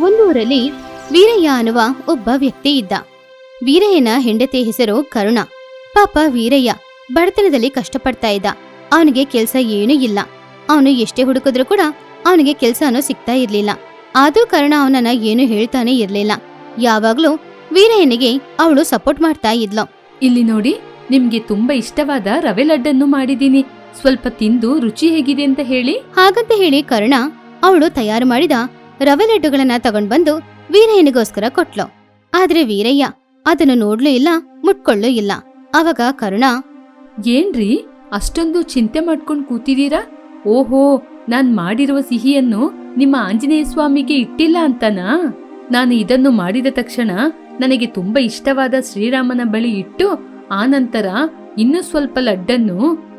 ಒಂದೂರಲ್ಲಿ ವೀರಯ್ಯ ಅನ್ನುವ ಒಬ್ಬ ವ್ಯಕ್ತಿ ಇದ್ದ. ವೀರಯ್ಯನ ಹೆಂಡತಿ ಹೆಸರು ಕರುಣ. ಪಾಪ ವೀರಯ್ಯ ಬಡತನದಲ್ಲಿ ಕಷ್ಟಪಡ್ತಾ ಇದ್ದ. ಅವನಿಗೆ ಕೆಲಸ ಏನೂ ಇಲ್ಲ. ಅವನು ಎಷ್ಟೇ ಹುಡುಕಿದ್ರು ಕೂಡ ಅವನಿಗೆ ಕೆಲಸನೂ ಸಿಗ್ತಾ ಇರ್ಲಿಲ್ಲ. ಆದರೂ ಕರುಣ ಅವನನ್ನ ಏನು ಹೇಳ್ತಾನೆ ಇರ್ಲಿಲ್ಲ. ಯಾವಾಗ್ಲೂ ವೀರಯ್ಯನಿಗೆ ಅವಳು ಸಪೋರ್ಟ್ ಮಾಡ್ತಾ ಇದ್ಲು. ಇಲ್ಲಿ ನೋಡಿ ನಿಮ್ಗೆ ತುಂಬಾ ಇಷ್ಟವಾದ ರವೆ ಲಡ್ಡನ್ನು ಮಾಡಿದೀನಿ ಸ್ವಲ್ಪ ತಿಂದು ರುಚಿ ಹೇಗಿದೆ ಅಂತ ಹೇಳಿ. ಹಾಗಂತ ಹೇಳಿ ಕರುಣ ಅವಳು ತಯಾರು ಮಾಡಿದ ರವೆ ಲಡ್ಡುಗಳನ್ನ ತಗೊಂಡ್ ಬಂದು ವೀರಯ್ಯನಿಗೋಸ್ಕರ ಕೊಟ್ಲು. ಆದ್ರೆ ವೀರಯ್ಯ ಅದನ್ನು ನೋಡ್ಲೂ ಇಲ್ಲ, ಮುಟ್ಕೊಳ್ಳೂ ಇಲ್ಲ. ಅವಾಗ ಕರುಣ, ಏನ್ರಿ? ಅಷ್ಟೊಂದು ಚಿಂತೆ ಮಾಡ್ಕೊಂಡ್ ಕೂತಿದೀರಾ? ಓಹೋ, ನಾನ್ ಮಾಡಿರುವ ಸಿಹಿಯನ್ನು ನಿಮ್ಮ ಆಂಜನೇಯ ಸ್ವಾಮಿಗೆ ಇಟ್ಟಿಲ್ಲ ಅಂತನಾ? ನಾನು ಇದನ್ನು ಮಾಡಿದ ತಕ್ಷಣ ನನಗೆ ತುಂಬಾ ಇಷ್ಟವಾದ ಶ್ರೀರಾಮನ ಬಳಿ ಇಟ್ಟು ಆನಂತರ ಇನ್ನೂ ಸ್ವಲ್ಪ ಲಡ್ಡನ್ನು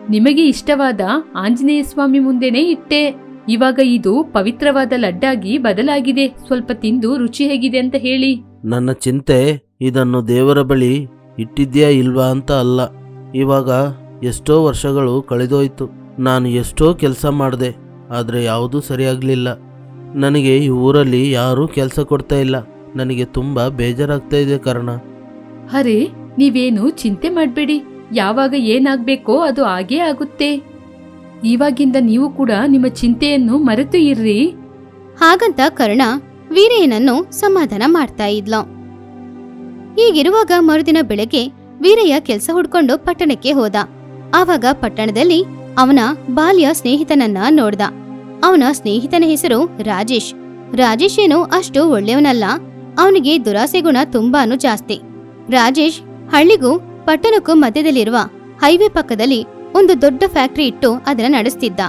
ನಿಮಗೆ ಇಷ್ಟವಾದ ಆಂಜನೇಯ ಸ್ವಾಮಿ ಮುಂದೆನೆ ಇಟ್ಟೆ. ಇವಾಗ ಇದು ಪವಿತ್ರವಾದ ಲಡ್ಡಾಗಿ ಬದಲಾಗಿದೆ. ಸ್ವಲ್ಪ ತಿಂದು ರುಚಿ ಹೇಗಿದೆ ಅಂತ ಹೇಳಿ. ನನ್ನ ಚಿಂತೆ ಇದನ್ನು ದೇವರ ಬಳಿ ಇಟ್ಟಿದ್ಯಾ ಇಲ್ವಾ ಅಂತ ಅಲ್ಲ. ಇವಾಗ ಎಷ್ಟೋ ವರ್ಷಗಳು ಕಳೆದೋಯ್ತು. ನಾನು ಎಷ್ಟೋ ಕೆಲಸ ಮಾಡಿದೆ ಆದರೆ ಯಾವುದೂ ಸರಿಯಾಗಲಿಲ್ಲ. ನನಗೆ ಈ ಊರಲ್ಲಿ ಯಾರೂ ಕೆಲಸ ಕೊಡ್ತಾ ಇಲ್ಲ. ನನಗೆ ತುಂಬ ಬೇಜಾರಾಗ್ತಾ ಇದೆ ಕಾರಣ. ಅರೆ ನೀವೇನು ಚಿಂತೆ ಮಾಡಬೇಡಿ. ಯಾವಾಗ ಏನಾಗ್ಬೇಕೋ ಅದು ಆಗೇ ಆಗುತ್ತೆ. ಇವಾಗಿಂದ ನೀವು ಕೂಡ ನಿಮ್ಮ ಚಿಂತೆಯನ್ನು ಮರೆತು ಇರ್ರಿ ಹಾಗಂತ ಕರ್ಣ ವೀರಯ್ಯನನ್ನು ಸಮಾಧಾನ ಮಾಡ್ತಾ ಇದ್ಲು. ಹೀಗಿರುವಾಗ ಮರುದಿನ ಬೆಳಗ್ಗೆ ವೀರಯ್ಯ ಕೆಲಸ ಹುಡ್ಕೊಂಡು ಪಟ್ಟಣಕ್ಕೆ ಹೋದ. ಆವಾಗ ಪಟ್ಟಣದಲ್ಲಿ ಅವನ ಬಾಲ್ಯ ಸ್ನೇಹಿತನನ್ನ ನೋಡ್ದ. ಅವನ ಸ್ನೇಹಿತನ ಹೆಸರು ರಾಜೇಶ್. ರಾಜೇಶ್ ಏನು ಅಷ್ಟು ಒಳ್ಳೆಯವನಲ್ಲ, ಅವನಿಗೆ ದುರಾಸೆ ಗುಣ ತುಂಬಾನು ಜಾಸ್ತಿ. ರಾಜೇಶ್ ಹಳ್ಳಿಗೂ ಪಟ್ಟಣಕ್ಕೂ ಮಧ್ಯದಲ್ಲಿರುವ ಹೈವೇ ಪಕ್ಕದಲ್ಲಿ ಒಂದು ದೊಡ್ಡ ಫ್ಯಾಕ್ಟರಿ ಇಟ್ಟು ಅದನ್ನ ನಡೆಸ್ತಿದ್ದ.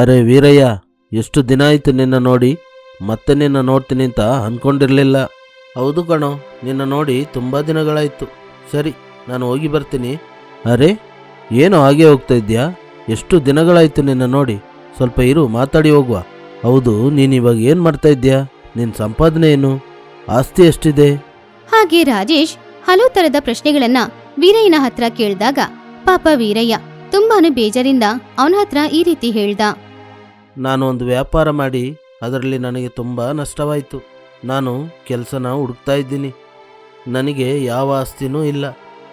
ಅರೆ ವೀರಯ್ಯ ಎಷ್ಟು ದಿನ ಆಯಿತು ನಿನ್ನ ನೋಡಿ? ಮತ್ತೆ ನಿನ್ನ ನೋಡ್ತೀನಿ ಅಂತ ಅನ್ಕೊಂಡಿರ್ಲಿಲ್ಲ. ಹೌದು ಕಣೋ ನಿನ್ನ ನೋಡಿ ತುಂಬ ದಿನಗಳಾಯಿತು. ಸರಿ ನಾನು ಹೋಗಿ ಬರ್ತೀನಿ. ಅರೆ ಏನು ಹಾಗೆ ಹೋಗ್ತಾ ಇದ್ಯಾ ಎಷ್ಟು ದಿನಗಳಾಯಿತು ನಿನ್ನ ನೋಡಿ? ಸ್ವಲ್ಪ ಇರು ಮಾತಾಡಿ ಹೋಗುವ. ಹೌದು ನೀನು ಇವಾಗ ಏನು ಮಾಡ್ತಾ ಇದ್ಯಾ ನಿನ್ನ ಸಂಪಾದನೆ ಏನು? ಆಸ್ತಿ ಎಷ್ಟಿದೆ? ಹಾಗೆ ರಾಜೇಶ್ ಹಲವು ತರದ ಪ್ರಶ್ನೆಗಳನ್ನ ವೀರಯ್ಯನ ಹತ್ರ ಕೇಳಿದಾಗ ಪಾಪ ವೀರಯ್ಯ ತುಂಬಾನು ಬೇಜಾರಿಂದ ಅವನ ಹತ್ರ ಈ ರೀತಿ ಹೇಳ್ದ. ನಾನು ಒಂದು ವ್ಯಾಪಾರ ಮಾಡಿ ಅದರಲ್ಲಿ ನನಗೆ ತುಂಬ ನಷ್ಟವಾಯಿತು. ನಾನು ಕೆಲಸನ ಹುಡುಕ್ತಾ ಇದ್ದೀನಿ. ನನಗೆ ಯಾವ ಆಸ್ತಿನೂ ಇಲ್ಲ.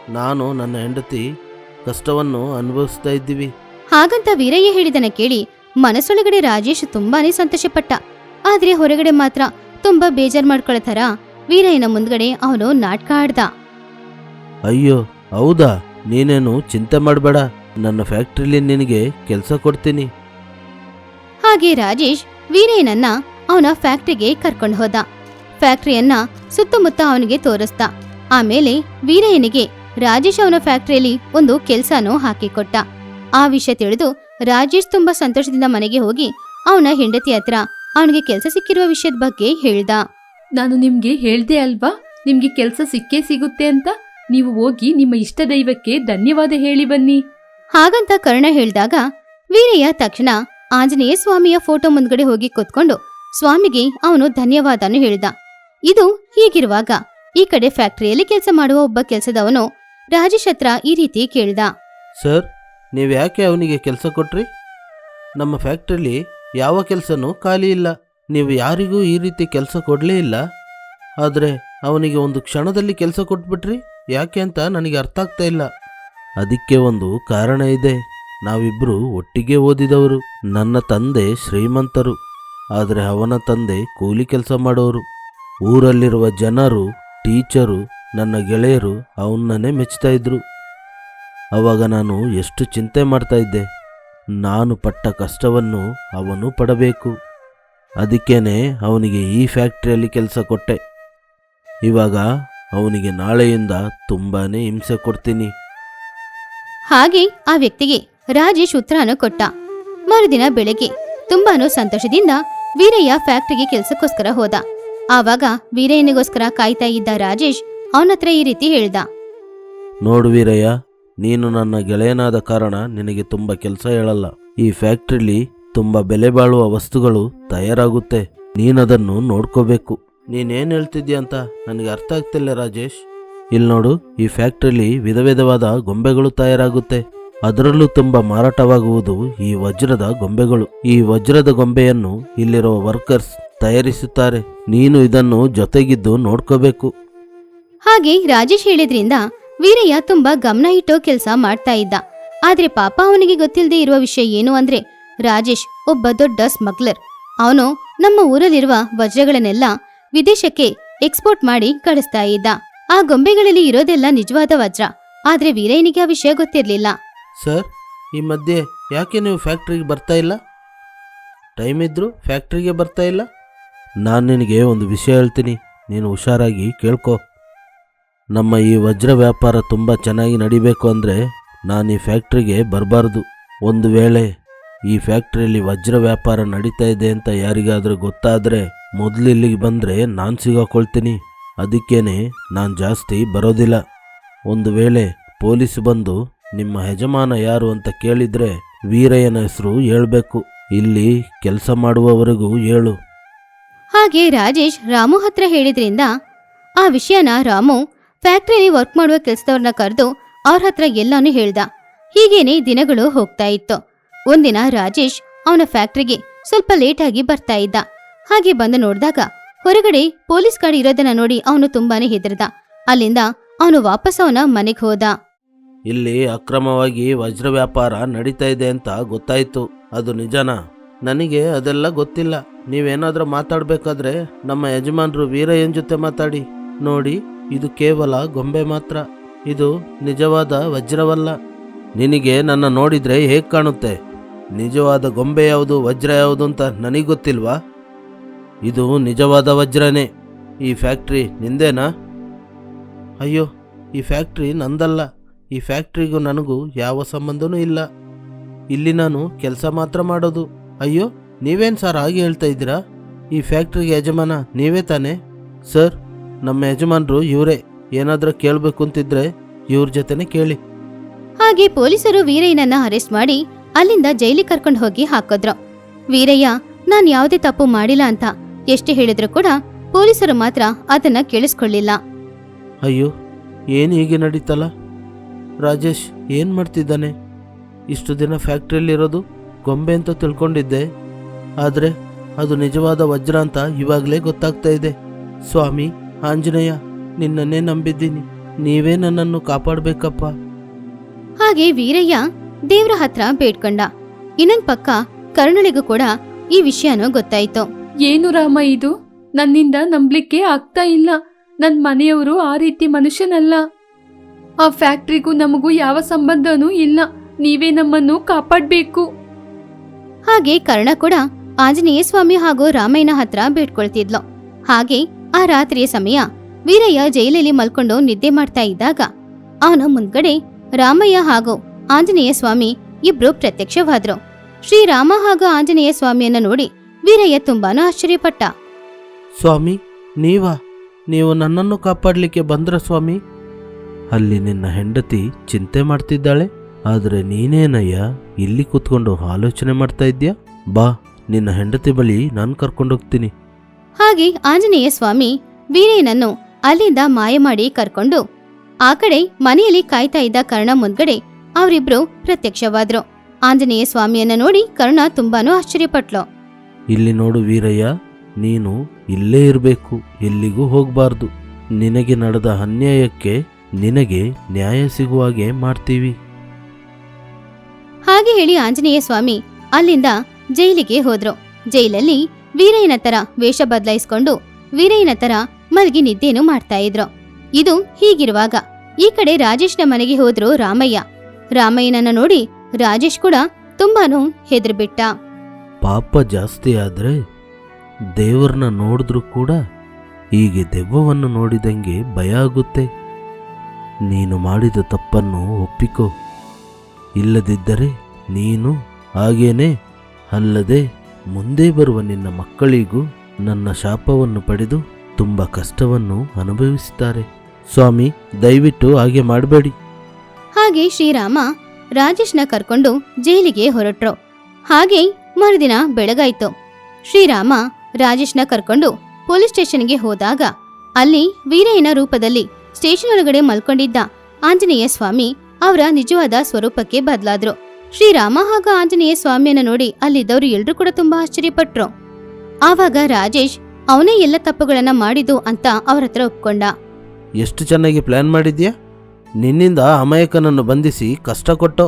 ನಾನು ನನ್ನ ಹೆಂಡತಿ ಕಷ್ಟವನ್ನು ಅನುಭವಿಸ್ತಾ ಇದ್ದೀವಿ. ಹಾಗಂತ ವೀರಯ್ಯ ಹೇಳಿದನ ಕೇಳಿ ಮನಸ್ಸೊಳಗಡೆ ರಾಜೇಶ್ ತುಂಬಾನೇ ಸಂತೋಷಪಟ್ಟ. ಆದ್ರೆ ಹೊರಗಡೆ ಮಾತ್ರ ತುಂಬಾ ಬೇಜಾರ್ ಮಾಡ್ಕೊಳ್ಳೋ ವೀರಯ್ಯನ ಮುಂದ್ಗಡೆ ಅವನು ನಾಟಕ ಆಡ್ದ. ಅಯ್ಯೋ ಹೌದಾ? ನೀನೇನು ಚಿಂತೆ ಮಾಡಬೇಡ. ನನ್ನ ಫ್ಯಾಕ್ಟ್ರಿಲಿ ನಿನಗೆ ಕೆಲಸ ಕೊಡ್ತೀನಿ. ಹಾಗೆ ರಾಜೇಶ್ ವೀರಯ್ಯನನ್ನ ಅವನ ಫ್ಯಾಕ್ಟ್ರಿಗೆ ಕರ್ಕೊಂಡು ಹೋದ. ಫ್ಯಾಕ್ಟ್ರಿಯನ್ನ ಸುತ್ತಮುತ್ತ ಅವನಿಗೆ ತೋರಿಸ್ದ. ಆಮೇಲೆ ವೀರಯ್ಯನಿಗೆ ರಾಜೇಶ್ ಅವನ ಫ್ಯಾಕ್ಟ್ರಿಯಲ್ಲಿ ಒಂದು ಕೆಲ್ಸನೂ ಹಾಕಿಕೊಟ್ಟ. ಆ ವಿಷಯ ತಿಳಿದು ರಾಜೇಶ್ ತುಂಬಾ ಸಂತೋಷದಿಂದ ಮನೆಗೆ ಹೋಗಿ ಅವನ ಹೆಂಡತಿ ಹತ್ರ ಅವನಿಗೆ ಕೆಲಸ ಸಿಕ್ಕಿರುವ ವಿಷಯದ ಬಗ್ಗೆ ಹೇಳ್ದ. ನಾನು ನಿಮ್ಗೆ ಹೇಳ್ದೆ ಅಲ್ವಾ? ನಿಮ್ಗೆ ಕೆಲಸ ಸಿಕ್ಕೇ ಸಿಗುತ್ತೆ ಅಂತ? ನೀವು ಹೋಗಿ ನಿಮ್ಮ ಇಷ್ಟ ದೈವಕ್ಕೆ ಧನ್ಯವಾದ ಹೇಳಿ ಬನ್ನಿ. ಹಾಗಂತ ಕರ್ಣ ಹೇಳಿದಾಗ, ವೀರಯ್ಯ ತಕ್ಷಣ ಆಂಜನೇಯ ಸ್ವಾಮಿಯ ಫೋಟೋ ಮುಂದ್ಗಡೆ ಹೋಗಿ ಕೂತ್ಕೊಂಡು ಸ್ವಾಮಿಗೆ ಅವನು ಧನ್ಯವಾದನು ಹೇಳಿದ. ಇದು ಹೀಗಿರುವಾಗ ಈ ಕಡೆ ಫ್ಯಾಕ್ಟರಿಯಲ್ಲಿ ಕೆಲಸ ಮಾಡುವ ಒಬ್ಬ ಕೆಲಸದವನು ರಾಜಶತ್ರ ಈ ರೀತಿ ಕೇಳಿದ. ಸರ್, ನೀವು ಯಾಕೆ ಅವನಿಗೆ ಕೆಲಸ ಕೊಟ್ರಿ? ನಮ್ಮ ಫ್ಯಾಕ್ಟ್ರಿಲಿ ಯಾವ ಕೆಲಸನೂ ಖಾಲಿ ಇಲ್ಲ. ನೀವು ಯಾರಿಗೂ ಈ ರೀತಿ ಕೆಲಸ ಕೊಡಲೇ ಇಲ್ಲ. ಆದರೆ ಅವನಿಗೆ ಒಂದು ಕ್ಷಣದಲ್ಲಿ ಕೆಲಸ ಕೊಟ್ಬಿಟ್ರಿ? ಯಾಕೆ ಅಂತ ನನಗೆ ಅರ್ಥ ಆಗ್ತಾ ಇಲ್ಲ. ಅದಕ್ಕೆ ಒಂದು ಕಾರಣ ಇದೆ. ನಾವಿಬ್ಬರು ಒಟ್ಟಿಗೆ ಓದಿದವರು. ನನ್ನ ತಂದೆ ಶ್ರೀಮಂತರು. ಆದರೆ ಅವನ ತಂದೆ ಕೂಲಿ ಕೆಲಸ ಮಾಡೋರು. ಊರಲ್ಲಿರುವ ಜನರು, ಟೀಚರು, ನನ್ನ ಗೆಳೆಯರು ಅವನನ್ನೇ ಮೆಚ್ತಾ ಇದ್ರು. ಅವಾಗ ನಾನು ಎಷ್ಟು ಚಿಂತೆ ಮಾಡ್ತಾ ಇದ್ದೆ. ನಾನು ಪಟ್ಟ ಕಷ್ಟವನ್ನು ಅವನು ಪಡಬೇಕು. ಅದಕ್ಕೇನೆ ಅವನಿಗೆ ಈ ಫ್ಯಾಕ್ಟ್ರಿಯಲ್ಲಿ ಕೆಲಸ ಕೊಟ್ಟೆ. ಇವಾಗ ಅವನಿಗೆ ನಾಳೆಯಿಂದ ತುಂಬಾ ಹಿಂಸೆ ಕೊಡ್ತೀನಿ. ಹಾಗೆ ಆ ವ್ಯಕ್ತಿಗೆ ರಾಜೇಶ್ ಉತ್ತರನ ಕೊಟ್ಟ. ಮರುದಿನ ಬೆಳಗ್ಗೆ ತುಂಬಾನು ಸಂತೋಷದಿಂದ ವೀರಯ್ಯ ಫ್ಯಾಕ್ಟರಿಗೆ ಕೆಲಸಕ್ಕೋಸ್ಕರ ಹೋದ. ಆವಾಗ ವೀರಯ್ಯನಿಗೋಸ್ಕರ ಕಾಯ್ತಾ ಇದ್ದ ರಾಜೇಶ್ ಅವನತ್ರ ಈ ರೀತಿ ಹೇಳ್ದ. ನೋಡು ವೀರಯ್ಯ, ನೀನು ನನ್ನ ಗೆಳೆಯನಾದ ಕಾರಣ ನಿನಗೆ ತುಂಬ ಕೆಲಸ ಹೇಳಲ್ಲ. ಈ ಫ್ಯಾಕ್ಟ್ರಿಲಿ ತುಂಬ ಬೆಲೆ ಬಾಳುವ ವಸ್ತುಗಳು ತಯಾರಾಗುತ್ತೆ. ನೀನದನ್ನು ನೋಡ್ಕೋಬೇಕು. ನೀನೇನು ಹೇಳ್ತಿದ್ಯಾ ಅಂತ ನನಗೆ ಅರ್ಥ ಆಗ್ತಿಲ್ಲ ರಾಜೇಶ್. ಇಲ್ಲಿ ನೋಡು, ಈ ಫ್ಯಾಕ್ಟ್ರಿಲಿ ವಿಧ ವಿಧವಾದ ಗೊಂಬೆಗಳು ತಯಾರಾಗುತ್ತೆ. ಅದರಲ್ಲೂ ತುಂಬಾ ಮಾರಾಟವಾಗುವುದು ಈ ವಜ್ರದ ಗೊಂಬೆಗಳು. ಈ ವಜ್ರದ ಗೊಂಬೆಯನ್ನು ಇಲ್ಲಿರುವ ವರ್ಕರ್ಸ್ ತಯಾರಿಸುತ್ತಾರೆ. ನೀನು ಇದನ್ನು ಜೊತೆಗಿದ್ದು ನೋಡ್ಕೋಬೇಕು. ಹಾಗೆ ರಾಜೇಶ್ ಹೇಳಿದ್ರಿಂದ ವೀರಯ್ಯ ತುಂಬಾ ಗಮನ ಇಟ್ಟೋ ಕೆಲಸ ಮಾಡ್ತಾ ಇದ್ದ. ಆದ್ರೆ ಪಾಪ ಅವನಿಗೆ ಗೊತ್ತಿಲ್ಲದೆ ಇರುವ ವಿಷಯ ಏನು ಅಂದ್ರೆ, ರಾಜೇಶ್ ಒಬ್ಬ ದೊಡ್ಡ ಸ್ಮಗ್ಲರ್. ಅವನು ನಮ್ಮ ಊರಲ್ಲಿರುವ ವಜ್ರಗಳನ್ನೆಲ್ಲ ವಿದೇಶಕ್ಕೆ ಎಕ್ಸ್ಪೋರ್ಟ್ ಮಾಡಿ ಕಳಿಸ್ತಾ ಇದ್ದ. ಆ ಗೊಂಬೆಗಳಲ್ಲಿ ಇರೋದೆಲ್ಲ ನಿಜವಾದ ವಜ್ರ. ಆದ್ರೆ ವೀರಯ್ಯನಿಗೆ ಆ ವಿಷಯ ಗೊತ್ತಿರಲಿಲ್ಲ. ಸರ್, ಈ ಮಧ್ಯೆ ಯಾಕೆ ನೀವು ಫ್ಯಾಕ್ಟ್ರಿಗೆ ಬರ್ತಾ ಇಲ್ಲ? ಟೈಮ್ ಇದ್ದರೂ ಫ್ಯಾಕ್ಟ್ರಿಗೆ ಬರ್ತಾ ಇಲ್ಲ? ನಾನು ನಿನಗೆ ಒಂದು ವಿಷಯ ಹೇಳ್ತೀನಿ. ನೀನು ಹುಷಾರಾಗಿ ಕೇಳ್ಕೊ. ನಮ್ಮ ಈ ವಜ್ರ ವ್ಯಾಪಾರ ತುಂಬ ಚೆನ್ನಾಗಿ ನಡಿಬೇಕು ಅಂದರೆ ನಾನು ಈ ಫ್ಯಾಕ್ಟ್ರಿಗೆ ಬರಬಾರ್ದು. ಒಂದು ವೇಳೆ ಈ ಫ್ಯಾಕ್ಟ್ರಿಯಲ್ಲಿ ವಜ್ರ ವ್ಯಾಪಾರ ನಡೀತಾ ಇದೆ ಅಂತ ಯಾರಿಗಾದರೂ ಗೊತ್ತಾದರೆ ಮೊದಲು ಇಲ್ಲಿಗೆ ಬಂದರೆ ನಾನು ಸಿಗಾಕೊಳ್ತೀನಿ. ಅದಕ್ಕೇನೆ ನಾನು ಜಾಸ್ತಿ ಬರೋದಿಲ್ಲ. ಒಂದು ವೇಳೆ ಪೊಲೀಸ್ ಬಂದು ನಿಮ್ಮ ಯಜಮಾನ ಯಾರು ಅಂತ ಕೇಳಿದ್ರೆ ವೀರಯ್ಯನ ಹೆಸರು ಹೇಳ್ಬೇಕು. ಇಲ್ಲಿ ಕೆಲಸ ಮಾಡುವವರೆಗೂ ಹೇಳು. ಹಾಗೆ ರಾಜೇಶ್ ರಾಮು ಹತ್ರ ಹೇಳಿದ್ರಿಂದ ಆ ವಿಷಯನ ರಾಮು ಫ್ಯಾಕ್ಟ್ರಿಯಲ್ಲಿ ವರ್ಕ್ ಮಾಡುವ ಕೆಲಸದವ್ರನ್ನ ಕರೆದು ಅವ್ರ ಹತ್ರ ಎಲ್ಲಾನು ಹೇಳ್ದ. ಹೀಗೇನೆ ದಿನಗಳು ಹೋಗ್ತಾ ಇತ್ತು. ಒಂದಿನ ರಾಜೇಶ್ ಅವನ ಫ್ಯಾಕ್ಟ್ರಿಗೆ ಸ್ವಲ್ಪ ಲೇಟಾಗಿ ಬರ್ತಾ ಇದ್ದ. ಹಾಗೆ ಬಂದು ನೋಡಿದಾಗ ಹೊರಗಡೆ ಪೊಲೀಸ್ ಗಾಡಿ ಇರೋದನ್ನ ನೋಡಿ ಅವನು ತುಂಬಾನೇ ಹೆದರ್ದ. ಅಲ್ಲಿಂದ ಅವನು ವಾಪಸ್ ಅವನ ಮನೆಗೆ ಹೋದ. ಇಲ್ಲಿ ಅಕ್ರಮವಾಗಿ ವಜ್ರ ವ್ಯಾಪಾರ ನಡೀತಾ ಇದೆ ಅಂತ ಗೊತ್ತಾಯ್ತು. ಅದು ನಿಜನಾ? ನನಗೆ ಅದೆಲ್ಲ ಗೊತ್ತಿಲ್ಲ. ನೀವೇನಾದರೂ ಮಾತಾಡಬೇಕಾದ್ರೆ ನಮ್ಮ ಯಜಮಾನ್ರು ವೀರಯ್ಯನ ಜೊತೆ ಮಾತಾಡಿ. ನೋಡಿ, ಇದು ಕೇವಲ ಗೊಂಬೆ ಮಾತ್ರ. ಇದು ನಿಜವಾದ ವಜ್ರವಲ್ಲ. ನಿನಗೆ ನನ್ನ ನೋಡಿದ್ರೆ ಹೇಗೆ ಕಾಣುತ್ತೆ? ನಿಜವಾದ ಗೊಂಬೆ ಯಾವುದು, ವಜ್ರ ಯಾವುದು ಅಂತ ನನಗೆ ಗೊತ್ತಿಲ್ವಾ? ಇದು ನಿಜವಾದ ವಜ್ರನೇ. ಈ ಫ್ಯಾಕ್ಟ್ರಿ ನಿಂದೇನಾ? ಅಯ್ಯೋ, ಈ ಫ್ಯಾಕ್ಟ್ರಿ ನಂದಲ್ಲ. ಈ ಫ್ಯಾಕ್ಟ್ರಿಗೂ ನನಗೂ ಯಾವ ಸಂಬಂಧನೂ ಇಲ್ಲ. ಇಲ್ಲಿ ನಾನು ಕೆಲಸ ಮಾತ್ರ ಮಾಡೋದು. ಅಯ್ಯೋ, ನೀವೇನು ಸರ್ ಹಾಗೆ ಹೇಳ್ತಾ ಇದ್ದೀರಾ? ಈ ಫ್ಯಾಕ್ಟ್ರಿಗೆ ಯಜಮಾನ ನೀವೇ ತಾನೇ? ಸರ್, ನಮ್ಮ ಯಜಮಾನರು ಇವರೇ. ಏನಾದರೂ ಕೇಳಬೇಕು ಅಂತಿದ್ರೆ ಇವ್ರ ಜೊತೆನೆ ಕೇಳಿ. ಹಾಗೆ ಪೊಲೀಸರು ವೀರಯ್ಯನನ್ನ ಅರೆಸ್ಟ್ ಮಾಡಿ ಅಲ್ಲಿಂದ ಜೈಲಿಗೆ ಕರ್ಕೊಂಡು ಹೋಗಿ ಹಾಕಿದ್ರು. ವೀರಯ್ಯ, ನಾನು ಯಾವುದೇ ತಪ್ಪು ಮಾಡಿಲ್ಲ ಅಂತ ಎಷ್ಟು ಹೇಳಿದ್ರು ಕೂಡ ಪೊಲೀಸರು ಮಾತ್ರ ಅದನ್ನ ಕೇಳಿಸ್ಕೊಳ್ಳಿಲ್ಲ. ಅಯ್ಯೋ ಏನು ಹೀಗೆ ನಡೀತಲ್ಲ? ರಾಜೇಶ್ ಏನು ಮಾಡ್ತಿದ್ದಾನೆ? ಇಷ್ಟು ದಿನ ಫ್ಯಾಕ್ಟ್ರಿಯಲ್ಲಿರೋದು ಗೊಂಬೆ ಅಂತ ತಿಳ್ಕೊಂಡಿದ್ದೆ. ಆದರೆ ಅದು ನಿಜವಾದ ವಜ್ರ ಅಂತ ಇವಾಗಲೇ ಗೊತ್ತಾಗ್ತಾ ಇದೆ. ಸ್ವಾಮಿ ಆಂಜನೇಯ ನಿನ್ನನ್ನೇ ನಂಬಿದ್ದೀನಿ. ನೀವೇ ನನ್ನನ್ನು ಕಾಪಾಡಬೇಕಪ್ಪ. ಹಾಗೆ ವೀರಯ್ಯ ದೇವ್ರ ಹತ್ರ ಬೇಡ್ಕೊಂಡ. ಇನ್ನೊಂದ್ ಪಕ್ಕ ಕರುಣಳಿಗೂ ಕೂಡ ಈ ವಿಷಯನೂ ಗೊತ್ತಾಯ್ತು. ಏನು ರಾಮ ಇದು? ನನ್ನಿಂದ ನಂಬ್ಲಿಕ್ಕೆ ಆಗ್ತಾ ಇಲ್ಲ. ನನ್ ಮನೆಯವರು ಆ ರೀತಿ ಮನುಷ್ಯನಲ್ಲ. ಆ ಫ್ಯಾಕ್ಟ್ರಿಗೂ ನಮಗೂ ಯಾವ ಸಂಬಂಧನೂ ಇಲ್ಲ. ನೀವೇ ನಮ್ಮನ್ನು ಕಾಪಾಡ್ಬೇಕು. ಹಾಗೆ ಕರ್ಣ ಕೂಡ ಆಂಜನೇಯ ಸ್ವಾಮಿ ಹಾಗೂ ರಾಮಯ್ಯನ ಹತ್ರ ಬೇಡ್ಕೊಳ್ತಿದ್ಲು. ಹಾಗೆ ಆ ರಾತ್ರಿಯ ಸಮಯ ವೀರಯ್ಯ ಜೈಲಲ್ಲಿ ಮಲ್ಕೊಂಡು ನಿದ್ದೆ ಮಾಡ್ತಾ ಇದ್ದಾಗ ಅವನ ಮುಂದ್ಗಡೆ ರಾಮಯ್ಯ ಹಾಗೂ ಆಂಜನೇಯ ಸ್ವಾಮಿ ಇಬ್ರು ಪ್ರತ್ಯಕ್ಷವಾದ್ರು. ಶ್ರೀರಾಮ ಹಾಗೂ ಆಂಜನೇಯ ಸ್ವಾಮಿಯನ್ನ ನೋಡಿ ವೀರಯ್ಯ ತುಂಬಾನು ಆಶ್ಚರ್ಯಪಟ್ಟ. ಸ್ವಾಮಿ ನೀವಾ? ನೀವು ನನ್ನನ್ನು ಕಾಪಾಡಲಿಕ್ಕೆ ಬಂದ್ರ ಸ್ವಾಮಿ? ಅಲ್ಲಿ ನಿನ್ನ ಹೆಂಡತಿ ಚಿಂತೆ ಮಾಡ್ತಿದ್ದಾಳೆ. ಆದರೆ ನೀನೇನಯ್ಯ ಇಲ್ಲಿ ಕೂತ್ಕೊಂಡು ಆಲೋಚನೆ ಮಾಡ್ತಾ ಇದ್ಯಾ ಬಾ ನಿನ್ನ ಹೆಂಡತಿ ಬಳಿ ನಾನು ಕರ್ಕೊಂಡೋಗ್ತೀನಿ. ಹಾಗೆ ಆಂಜನೇಯ ಸ್ವಾಮಿ ವೀರಯ್ಯನನ್ನು ಅಲ್ಲಿಂದ ಮಾಯ ಮಾಡಿ ಕರ್ಕೊಂಡು ಆ ಕಡೆ ಮನೆಯಲ್ಲಿ ಕಾಯ್ತಾ ಇದ್ದ ಕರ್ಣ ಮುಂದ್ಗಡೆ ಅವರಿಬ್ರು ಪ್ರತ್ಯಕ್ಷವಾದ್ರು. ಆಂಜನೇಯ ಸ್ವಾಮಿಯನ್ನ ನೋಡಿ ಕರ್ಣ ತುಂಬಾನು ಆಶ್ಚರ್ಯಪಟ್ಲು. ಇಲ್ಲಿ ನೋಡು ವೀರಯ್ಯ, ನೀನು ಇಲ್ಲೇ ಇರಬೇಕು, ಎಲ್ಲಿಗೂ ಹೋಗಬಾರ್ದು. ನಿನಗೆ ನಡೆದ ಅನ್ಯಾಯಕ್ಕೆ ನಿನಗೆ ನ್ಯಾಯ ಸಿಗುವ ಹಾಗೆ ಮಾಡ್ತೀವಿ. ಹಾಗೆ ಹೇಳಿ ಆಂಜನೇಯ ಸ್ವಾಮಿ ಅಲ್ಲಿಂದ ಜೈಲಿಗೆ ಹೋದ್ರು. ಜೈಲಲ್ಲಿ ವೀರಯ್ಯನ ತರ ವೇಷ ಬದಲಾಯಿಸಿಕೊಂಡು ವೀರಯ್ಯನ ತರ ಮಲಗಿ ನಿದ್ದೆನು ಮಾಡ್ತಾ ಇದ್ರು. ಇದು ಹೀಗಿರುವಾಗ ಈ ಕಡೆ ರಾಜೇಶ್ನ ಮನೆಗೆ ಹೋದ್ರು ರಾಮಯ್ಯ. ರಾಮಯ್ಯನನ್ನ ನೋಡಿ ರಾಜೇಶ್ ಕೂಡ ತುಂಬಾನು ಹೆದರ್ಬಿಟ್ಟ. ಪಾಪ ಜಾಸ್ತಿ ಆದರೆ ದೇವರನ್ನ ನೋಡಿದ್ರೂ ಕೂಡ ಹೀಗೆ ದೆವ್ವವನ್ನು ನೋಡಿದಂಗೆ ಭಯ ಆಗುತ್ತೆ. ನೀನು ಮಾಡಿದ ತಪ್ಪನ್ನು ಒಪ್ಪಿಕೋ. ಇಲ್ಲದಿದ್ದರೆ ನೀನು ಹಾಗೇನೆ ಅಲ್ಲದೆ ಮುಂದೆ ಬರುವ ನಿನ್ನ ಮಕ್ಕಳಿಗೂ ನನ್ನ ಶಾಪವನ್ನು ಪಡೆದು ತುಂಬ ಕಷ್ಟವನ್ನು ಅನುಭವಿಸುತ್ತಾರೆ. ಸ್ವಾಮಿ, ದಯವಿಟ್ಟು ಹಾಗೆ ಮಾಡಬೇಡಿ. ಹಾಗೆ ಶ್ರೀರಾಮ ರಾಜೇಶ್ನ ಕರ್ಕೊಂಡು ಜೈಲಿಗೆ ಹೊರಟ್ರು. ಹಾಗೆ ಮರುದಿನ ಬೆಳಗಾಯ್ತು. ಶ್ರೀರಾಮ ರಾಜೇಶ್ನ ಕರ್ಕೊಂಡು ಪೊಲೀಸ್ ಸ್ಟೇಷನ್ಗೆ ಹೋದಾಗ ಅಲ್ಲಿ ವೀರಯ್ಯನ ರೂಪದಲ್ಲಿ ಸ್ಟೇಷನ್ ಒಳಗಡೆ ಮಲ್ಕೊಂಡಿದ್ದ ಆಂಜನೇಯ ಸ್ವಾಮಿ ಅವರ ನಿಜವಾದ ಸ್ವರೂಪಕ್ಕೆ ಬದಲಾದ್ರು. ಶ್ರೀರಾಮ ಹಾಗೂ ಆಂಜನೇಯ ಸ್ವಾಮಿಯನ್ನ ನೋಡಿ ಅಲ್ಲಿದ್ದವರು ಎಲ್ರೂ ಕೂಡ ತುಂಬಾ ಆಶ್ಚರ್ಯಪಟ್ರು. ಆವಾಗ ರಾಜೇಶ್, ಅವನೇ ಎಲ್ಲ ತಪ್ಪುಗಳನ್ನ ಮಾಡಿದ್ದು ಅಂತ ಅವ್ರ ಹತ್ರ ಒಪ್ಕೊಂಡ. ಎಷ್ಟು ಚೆನ್ನಾಗಿ ಪ್ಲಾನ್ ಮಾಡಿದ್ಯಾ? ನಿನ್ನಿಂದ ಅಮಾಯಕನನ್ನು ಬಂಧಿಸಿ ಕಷ್ಟ ಕೊಟ್ಟೋ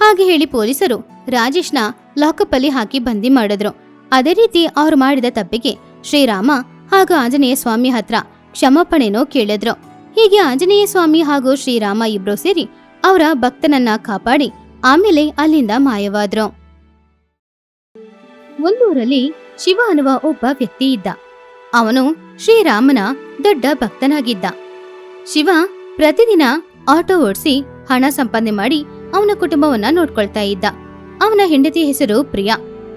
ಹಾಗೆ ಹೇಳಿ ಪೊಲೀಸರು ರಾಜೇಶ್ನ ಲಾಕಪ್ ಅಲ್ಲಿ ಹಾಕಿ ಬಂದಿ ಮಾಡಿದ್ರು. ಅದೇ ರೀತಿ ಅವ್ರು ಮಾಡಿದ ತಪ್ಪಿಗೆ ಶ್ರೀರಾಮ ಹಾಗೂ ಆಂಜನೇಯ ಸ್ವಾಮಿ ಹತ್ರ ಕ್ಷಮಾಪಣೆನೋ ಕೇಳಿದ್ರು. ಹೀಗೆ ಆಂಜನೇಯ ಸ್ವಾಮಿ ಹಾಗೂ ಶ್ರೀರಾಮ ಇಬ್ರು ಸೇರಿ ಅವರ ಭಕ್ತನನ್ನ ಕಾಪಾಡಿ ಆಮೇಲೆ ಅಲ್ಲಿಂದ ಮಾಯವಾದ್ರು. ಒಂದೂರಲ್ಲಿ ಶಿವ ಅನ್ನುವ ಒಬ್ಬ ವ್ಯಕ್ತಿ ಇದ್ದ. ಅವನು ಶ್ರೀರಾಮನ ದೊಡ್ಡ ಭಕ್ತನಾಗಿದ್ದ. ಶಿವ ಪ್ರತಿದಿನ ಆಟೋ ಓಡಿಸಿ ಹಣ ಸಂಪಾದನೆ ಮಾಡಿ ಅವನ ಕುಟುಂಬವನ್ನ ನೋಡ್ಕೊಳ್ತಾ ಇದ್ದ. ಅವನ ಹೆಂಡತಿ ಹೆಸರು ಪ್ರಿಯಾ.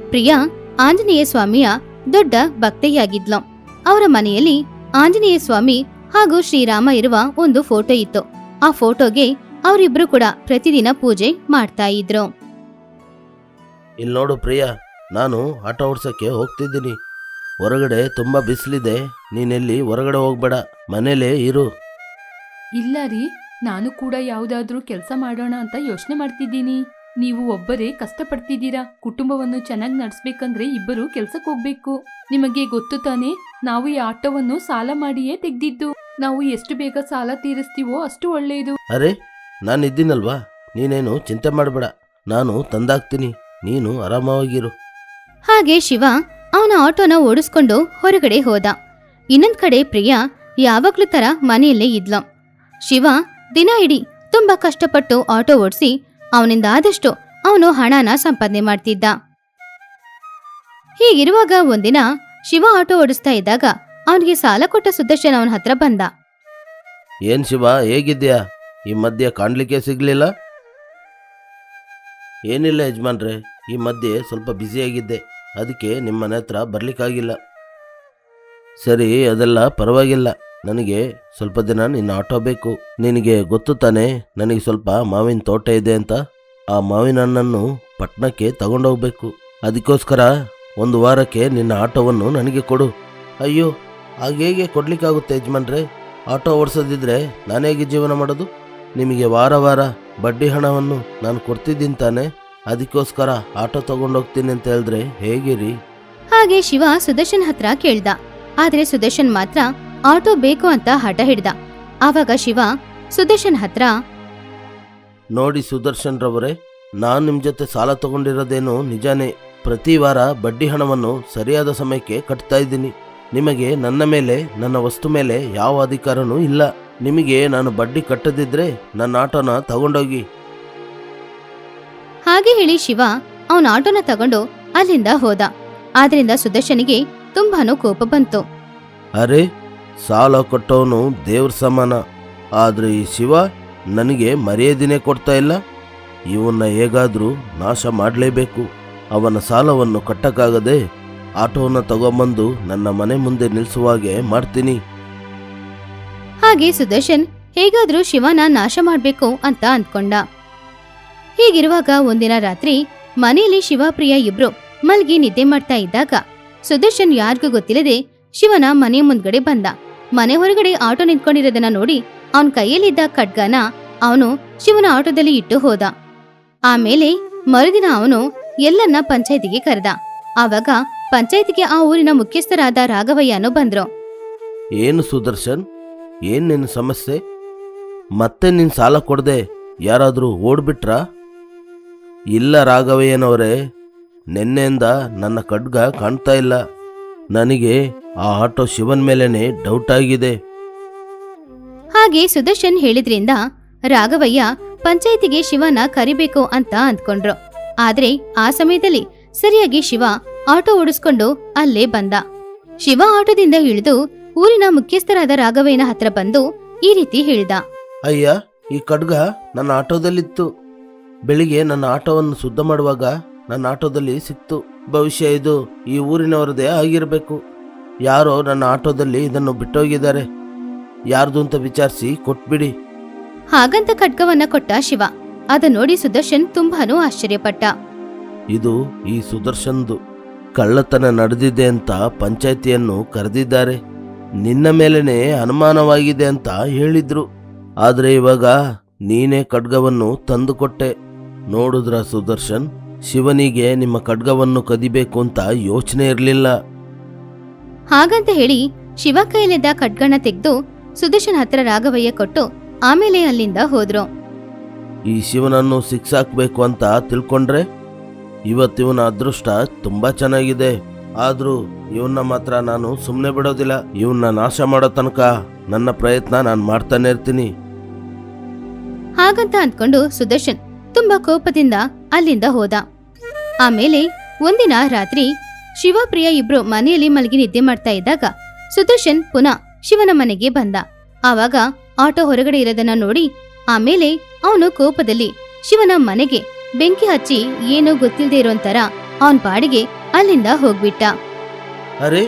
ಪ್ರಿಯಾ ಆಂಜನೇಯ ಸ್ವಾಮಿಯ ದೊಡ್ಡ ಭಕ್ತೆಯಾಗಿದ್ಲು. ಅವರ ಮನೆಯಲ್ಲಿ ಆಂಜನೇಯ ಸ್ವಾಮಿ ಹಾಗೂ ಶ್ರೀರಾಮ ಇರುವ ಒಂದು ಫೋಟೋ ಇತ್ತು. ಆ ಫೋಟೋಗೆ ಅವರಿಬ್ರು ಕೂಡ ಪ್ರತಿದಿನ ಪೂಜೆ ಮಾಡ್ತಾ ಇದ್ರು. ಇಲ್ಲಿ ನೋಡು ಪ್ರಿಯಾ ನಾನು ಆಟ ಓಡ್ಸೋಕ್ಕೆ ಹೋಗ್ತಿದ್ದೀನಿ. ಹೊರಗಡೆ ತುಂಬ ಬಿಸಿಲಿದೆ ನೀನೆಲ್ಲಿ ಹೊರಗಡೆ ಹೋಗ್ಬೇಡ ಮನೇಲೇ ಇರು. ಇಲ್ಲ ರೀ ನಾನು ಕೂಡ ಯಾವುದಾದ್ರೂ ಕೆಲಸ ಮಾಡೋಣ ಅಂತ ಯೋಚನೆ ಮಾಡ್ತಿದ್ದೀನಿ. ನೀವು ಒಬ್ಬರೇ ಕಷ್ಟಪಡ್ತಿದ್ದೀರಾ? ಕುಟುಂಬವನ್ನು ಚೆನ್ನಾಗಿ ನಡೆಸ್ಬೇಕಂದ್ರೆ ಇಬ್ಬರು ಕೆಲ್ಸಕ್ಕೆ ಹೋಗ್ಬೇಕು. ನಿಮಗೆ ಗೊತ್ತು ತಾನೇ ನಾವು ಈ ಆಟೋವನ್ನು ಸಾಲ ಮಾಡಿಯೇ ತೆಗ್ದಿದ್ದು. ನಾವು ಎಷ್ಟು ಬೇಗ ಸಾಲ ತೀರಿಸ್ತೀವೋ ಅಷ್ಟು ಒಳ್ಳೆಯದು ಅರೆ ನಾನು ಇದ್ದೀನಲ್ವಾ? ನೀನೇನು ಚಿಂತೆ ಮಾಡಬೇಡ. ನಾನು ತಂದಾಗ್ತೀನಿ. ನೀನು ಆರಾಮವಾಗಿರು. ಹಾಗೆ ಶಿವ ಅವನ ಆಟೋನ ಓಡಿಸ್ಕೊಂಡು ಹೊರಗಡೆ ಹೋದ. ಇನ್ನೊಂದ್ ಕಡೆ ಪ್ರಿಯಾ ಯಾವಾಗ್ಲೂ ತರ ಮನೆಯಲ್ಲೇ ಇದ್ಲ. ಶಿವ ದಿನ ಇಡೀ ತುಂಬಾ ಕಷ್ಟಪಟ್ಟು ಆಟೋ ಓಡಿಸಿ ಅವನಿಂದ ಆದಷ್ಟು ಅವನು ಹಣನ ಸಂಪಾದನೆ ಮಾಡ್ತಿದ್ದ. ಹೀಗಿರುವಾಗ ಒಂದಿನ ಶಿವ ಆಟೋ ಓಡಿಸ್ತಾ ಇದ್ದಾಗ ಅವನಿಗೆ ಸಾಲ ಕೊಟ್ಟ ಸುದರ್ಶನ್ ಅವನ ಹತ್ರ ಬಂದ. ಏನು ಶಿವ ಹೇಗಿದ್ಯಾ ಈ ಮಧ್ಯೆ ಕಾಣ್ಲಿಕ್ಕೆ ಸಿಗ್ಲಿಲ್ಲ? ಏನಿಲ್ಲ ಯಜಮಾನ್ರೆ, ಈ ಮಧ್ಯೆ ಸ್ವಲ್ಪ ಬ್ಯುಸಿಯಾಗಿದ್ದೆ ಅದಕ್ಕೆ ನಿಮ್ಮ ಮನೆ ಹತ್ರ ಬರ್ಲಿಕ್ಕಾಗಿಲ್ಲ. ಸರಿ, ಅದೆಲ್ಲ ಪರವಾಗಿಲ್ಲ. ನನಗೆ ಸ್ವಲ್ಪ ದಿನ ನಿನ್ನ ಆಟೋ ಬೇಕು. ನಿನಗೆ ಗೊತ್ತು ತಾನೆ, ನನಗೆ ಸ್ವಲ್ಪ ಮಾವಿನ ತೋಟ ಇದೆ ಅಂತ. ಆ ಮಾವಿನ ಹಣ್ಣನ್ನು ಪಟ್ಟಣಕ್ಕೆ ತಗೊಂಡೋಗ್ಬೇಕು. ಅದಕ್ಕೋಸ್ಕರ ಒಂದು ವಾರಕ್ಕೆ ನಿನ್ನ ಆಟೋವನ್ನು ನನಗೆ ಕೊಡು. ಅಯ್ಯೋ ಹಾಗೇಗೆ ಕೊಡ್ಲಿಕ್ಕಾಗುತ್ತೆ ಯಜಮಾನ್ರೆ? ಆಟೋ ಓಡಿಸೋದಿದ್ರೆ ನಾನೇಗೆ ಜೀವನ ಮಾಡೋದು? ನಿಮಗೆ ವಾರ ವಾರ ಬಡ್ಡಿ ಹಣವನ್ನು ನಾನು ಕೊಡ್ತಿದ್ದೀನಿ ತಾನೆ. ಅದಕ್ಕೋಸ್ಕರ ಆಟೋ ತಗೊಂಡೋಗ್ತೀನಿ ಅಂತ ಹೇಳಿದ್ರೆ ಹೇಗಿರಿ? ಹಾಗೆ ಶಿವ ಸುದರ್ಶನ್ ಹತ್ರ ಕೇಳ್ದ. ಆದ್ರೆ ಸುದರ್ಶನ್ ಮಾತ್ರ ಆಟೋ ಬೇಕು ಅಂತ ಹಠ ಹಿಡ್ದ. ಆವಾಗ ಶಿವ ಸುದರ್ಶನ್ ಹತ್ರ ನೋಡಿ ಸುದರ್ಶನ್ ರವರೇ ನಾನು ನಿಮ್ಮ ಜೊತೆ ಸಾಲ ತಗೊಂಡಿರೋದೇನು ನಿಜಾನೇ? ಪ್ರತಿ ವಾರ ಬಡ್ಡಿ ಹಣವನ್ನು ಸರಿಯಾದ ಸಮಯಕ್ಕೆ ಕಟ್ತಾ ಇದ್ದೀನಿ. ನಿಮಗೆ ನನ್ನ ಮೇಲೆ ನನ್ನ ವಸ್ತು ಮೇಲೆ ಯಾವ ಅಧಿಕಾರನೂ ಇಲ್ಲ. ನಿಮಗೆ ನಾನು ಬಡ್ಡಿ ಕಟ್ಟದಿದ್ರೆ ನನ್ನ ಆಟೋನ ತಗೊಂಡೋಗಿ. ಹಾಗೆ ಹೇಳಿ ಶಿವ ಅವನ ಆಟೋನ ತಗೊಂಡು ಅಲ್ಲಿಂದ ಹೋದ. ಆದ್ರಿಂದ ಸುದರ್ಶನಿಗೆ ತುಂಬಾನು ಕೋಪ ಬಂತು. ಅರೆ ಸಾಲ ಕೊಟ್ಟವನು ದೇವ್ರ ಸಮಾನ. ಆದರೆ ಈ ಶಿವ ನನಗೆ ಮರ್ಯಾದಿನೇ ಕೊಡ್ತಾ ಇಲ್ಲ. ಇವನ್ನ ಹೇಗಾದರೂ ನಾಶ ಮಾಡಲೇಬೇಕು. ಅವನ ಸಾಲವನ್ನು ಕಟ್ಟಕ್ಕಾಗದೆ ಆಟೋನ ತಗೊಂಬಂದು ನನ್ನ ಮನೆ ಮುಂದೆ ನಿಲ್ಲಿಸುವಾಗೆ ಮಾಡ್ತೀನಿ. ಹಾಗೆ ಸುದರ್ಶನ್ ಹೇಗಾದ್ರೂ ಶಿವನ ನಾಶ ಮಾಡಬೇಕು ಅಂತ ಅಂದ್ಕೊಂಡ. ಹೀಗಿರುವಾಗ ಒಂದಿನ ರಾತ್ರಿ ಮನೆಯಲ್ಲಿ ಶಿವಪ್ರಿಯ ಇಬ್ರು ಮಲ್ಗಿ ನಿದ್ದೆ ಮಾಡ್ತಾ ಇದ್ದಾಗ ಸುದರ್ಶನ್ ಯಾರಿಗೂ ಗೊತ್ತಿಲ್ಲದೆ ಶಿವನ ಮನೆ ಮುಂದ್ಗಡೆ ಬಂದ. ಮನೆ ಹೊರಗಡೆ ಆಟೋ ನಿಂತ್ಕೊಂಡಿರೋದನ್ನ ನೋಡಿ ಅವನ್ ಕೈಯಲ್ಲಿದ್ದ ಖಡ್ಗನ ಅವನು ಶಿವನ ಆಟೋದಲ್ಲಿ ಇಟ್ಟು ಹೋದ. ಆಮೇಲೆ ಮರುದಿನ ಅವನು ಎಲ್ಲನ್ನ ಪಂಚಾಯತಿಗೆ ಕರೆದ. ಆವಾಗ ಪಂಚಾಯತಿಗೆ ಆ ಊರಿನ ಮುಖ್ಯಸ್ಥರಾದ ರಾಘವಯ್ಯನು ಬಂದ್ರು. ಏನು ಸುದರ್ಶನ್? ಏನು ನಿನ್ನ ಸಮಸ್ಯೆ? ಮತ್ತೆ ನಿನ್ ಸಾಲ ಕೊಡದೆ ಯಾರಾದರೂ ಓಡ್ಬಿಟ್ರಾ? ಇಲ್ಲ ರಾಘವಯ್ಯನವರೇ, ನಿನ್ನೆಯಿಂದ ನನ್ನ ಖಡ್ಗ ಕಾಣ್ತಾ ಇಲ್ಲ. ನನಗೆ ಆ ಆಟೋ ಶಿವನ್ ಮೇಲೇನೆ ಡೌಟ್ ಆಗಿದೆ. ಹಾಗೆ ಸುದರ್ಶನ್ ಹೇಳಿದ್ರಿಂದ ರಾಘವಯ್ಯ ಪಂಚಾಯತಿಗೆ ಶಿವನ ಕರಿಬೇಕು ಅಂತ ಅಂದ್ಕೊಂಡ್ರು. ಆದ್ರೆ ಆ ಸಮಯದಲ್ಲಿ ಸರಿಯಾಗಿ ಶಿವ ಆಟೋ ಓಡಿಸ್ಕೊಂಡು ಅಲ್ಲೇ ಬಂದ. ಶಿವ ಆಟೋದಿಂದ ಇಳಿದು ಊರಿನ ಮುಖ್ಯಸ್ಥರಾದ ರಾಘವಯ್ಯನ ಹತ್ರ ಬಂದು ಈ ರೀತಿ ಹೇಳ್ದ. ಅಯ್ಯ ಈ ಖಡ್ಗ ನನ್ನ ಆಟೋದಲ್ಲಿತ್ತು. ಬೆಳಿಗ್ಗೆ ನನ್ನ ಆಟೋವನ್ನು ಶುದ್ಧ ಮಾಡುವಾಗ ನನ್ನ ಆಟೋದಲ್ಲಿ ಸಿಕ್ತು. ಭವಿಷ್ಯ ಇದು ಈ ಊರಿನವರದೇ ಆಗಿರಬೇಕು. ಯಾರೋ ನನ್ನ ಆಟೋದಲ್ಲಿ ಇದನ್ನು ಬಿಟ್ಟೋಗಿದ್ದಾರೆ. ಯಾರ್ದು ಅಂತ ವಿಚಾರಿಸಿ ಕೊಟ್ಬಿಡಿ. ಹಾಗಂತ ಖಡ್ಗವನ್ನ ಕೊಟ್ಟ ಶಿವ. ಅದ ನೋಡಿ ಸುದರ್ಶನ್ ತುಂಬಾನು ಆಶ್ಚರ್ಯಪಟ್ಟ. ಇದು ಈ ಸುದರ್ಶನ್ದು. ಕಳ್ಳತನ ನಡೆದಿದೆ ಅಂತ ಪಂಚಾಯತಿಯನ್ನು ಕರೆದಿದ್ದಾರೆ. ನಿನ್ನ ಮೇಲೇನೆ ಅನುಮಾನವಾಗಿದೆ ಅಂತ ಹೇಳಿದ್ರು. ಆದ್ರೆ ಇವಾಗ ನೀನೇ ಖಡ್ಗವನ್ನು ತಂದುಕೊಟ್ಟೆ. ನೋಡುದ್ರ ಸುದರ್ಶನ್? ಶಿವನಿಗೆ ನಿಮ್ಮ ಖಡ್ಗವನ್ನು ಕದಿಬೇಕು ಅಂತ ಯೋಚನೆ ಇರಲಿಲ್ಲ. ಹಾಗಂತ ಹೇಳಿ ಶಿವ ಕೈಲಿದ್ದ ಖಡ್ಗನ ತೆಗೆದು ಸುದರ್ಶನ್ ಹತ್ರ ರಾಘವಯ್ಯ ಕೊಟ್ಟು ಆಮೇಲೆ ಅಲ್ಲಿಂದ ಹೋದ್ರು. ಈ ಶಿವನನ್ನು ಸಿಕ್ಸಾಕ್ಬೇಕು ಅಂತ ತಿಳ್ಕೊಂಡ್ರೆ ಇವತ್ತಿವನ ಅದೃಷ್ಟ ತುಂಬಾ ಚೆನ್ನಾಗಿದೆ. ಆದ್ರೂ ಇವನ್ನ ಮಾತ್ರ ನಾನು ಸುಮ್ಮನೆ ಬಿಡೋದಿಲ್ಲ. ಇವನ್ನ ನಾಶ ಮಾಡೋ ತನಕ ನನ್ನ ಪ್ರಯತ್ನ ನಾನು ಮಾಡ್ತಾನೆ ಇರ್ತೀನಿ. ಹಾಗಂತ ಅಂದ್ಕೊಂಡು ಸುದರ್ಶನ್ ತುಂಬಾ ಕೋಪದಿಂದ ಅಲ್ಲಿಂದ ಹೋದ. ಆಮೇಲೆ ಒಂದಿನ ರಾತ್ರಿ ಶಿವಪ್ರಿಯ ಇಬ್ರು ಮನೆಯಲ್ಲಿ ಮಲಗಿ ನಿದ್ದೆ ಮಾಡ್ತಾ ಇದ್ದಾಗ ಸುದರ್ಶನ್ ಪುನಃ ಶಿವನ ಮನೆಗೆ ಬಂದ. ಆವಾಗ ಆಟೋ ಹೊರಗಡೆ ಇರೋದನ್ನ ನೋಡಿ ಆಮೇಲೆ ಅವನು ಕೋಪದಲ್ಲಿ ಶಿವನ ಮನೆಗೆ ಬೆಂಕಿ ಹಚ್ಚಿ ಏನೋ ಗೊತ್ತಿಲ್ಲದೆ ಇರೋಂತರ ಅವನ್ ಪಾಡಿಗೆ ಅಲ್ಲಿಂದ ಹೋಗ್ಬಿಟ್ಟ. ಅರೆ